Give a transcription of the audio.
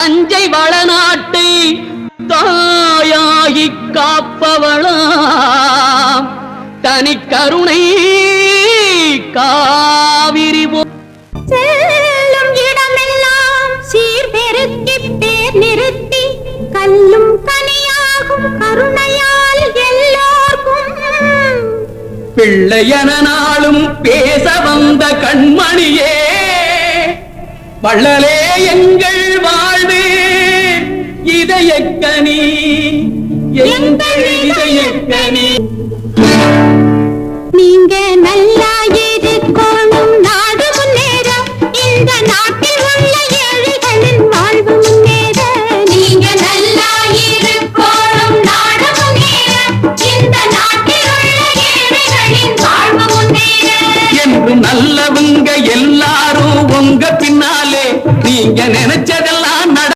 தஞ்சை வளநாட்டை தாயாகி காப்பவளாம். தனி கருணை காவிரி செல்லும் இடமெல்லாம் சீர்பெருக்கி பேர் நிறுத்தி கல்லும் கனியாகும் கருணையால் எல்லோர்க்கும். பிள்ளையன நாளும் பேச வந்த கண்மணியே வள்ளலே எங்கள் இதயக்கணி எங்கள் இதயக்கணி நீங்க நல்லா இருக்கணும். நாடு முன்னேற இந்த நாட்டில் உள்ள ஏழைகளின் வாழ்வு முன்னேற நீங்க நல்லா இருக்கணும். நாடு முன்னேற இந்த நாட்டில் உள்ள ஏழைகளின் வாழ்வு முன்னேற என்று நல்லவங்க எல்லாரும் உங்க பின்னாலே. நீங்க நினைச்சதெல்லாம்